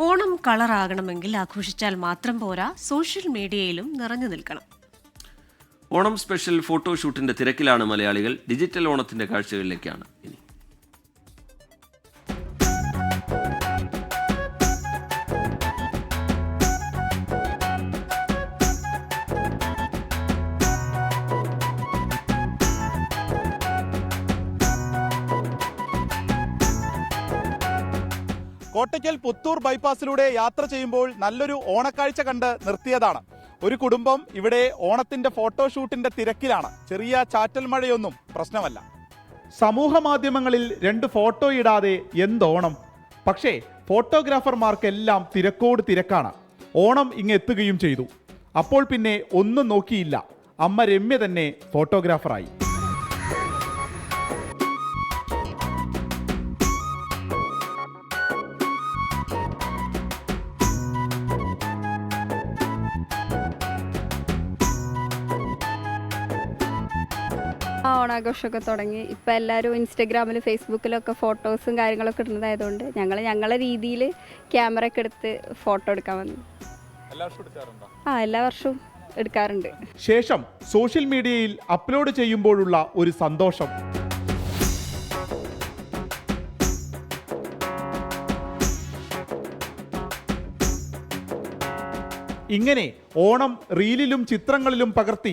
ഓണം കളറാകണമെങ്കിൽ ആഘോഷിച്ചാൽ മാത്രം പോരാ. സോഷ്യൽ മീഡിയയിലും നിറഞ്ഞു നിൽക്കണം. ഓണം സ്പെഷ്യൽ ഫോട്ടോഷൂട്ടിന്റെ തിരക്കിലാണ് മലയാളികൾ. ഡിജിറ്റൽ ഓണത്തിന്റെ കാഴ്ചകളിലേക്കാണ് ഇനി. കോട്ടയ്ക്കൽ പുത്തൂർ ബൈപ്പാസിലൂടെ യാത്ര ചെയ്യുമ്പോൾ നല്ലൊരു ഓണക്കാഴ്ച കണ്ട് നിർത്തിയതാണ്. ഒരു കുടുംബം ഇവിടെ ഓണത്തിന്റെ ഫോട്ടോഷൂട്ടിന്റെ തിരക്കിലാണ്. ചെറിയ ചാറ്റൽ മഴയൊന്നും പ്രശ്നമല്ല. സമൂഹ മാധ്യമങ്ങളിൽ രണ്ട് ഫോട്ടോ ഇടാതെ എന്തോണം. പക്ഷേ ഫോട്ടോഗ്രാഫർമാർക്കെല്ലാം തിരക്കോട് തിരക്കാണ്. ഓണം ഇങ്ങ് എത്തുകയും ചെയ്തു. അപ്പോൾ പിന്നെ ഒന്നും നോക്കിയില്ല. അമ്മ രമ്യ തന്നെ ഫോട്ടോഗ്രാഫറായി. ഓണാഘോഷമൊക്കെ തുടങ്ങി. ഇപ്പം എല്ലാവരും ഇൻസ്റ്റഗ്രാമിൽ ഫേസ്ബുക്കിലൊക്കെ ഫോട്ടോസും കാര്യങ്ങളൊക്കെ ഇടുന്നതായതുകൊണ്ട് ഞങ്ങൾ ഞങ്ങളെ രീതിയിൽ ക്യാമറ ഒക്കെ എടുത്ത് ഫോട്ടോ എടുക്കാൻ വന്നു. ആ എല്ലാ വർഷവും എടുക്കാറുണ്ട്. ശേഷം സോഷ്യൽ മീഡിയയിൽ അപ്ലോഡ് ചെയ്യുമ്പോഴുള്ള ഒരു സന്തോഷം. ഇങ്ങനെ ഓണം റീലിലും ചിത്രങ്ങളിലും പകർത്തി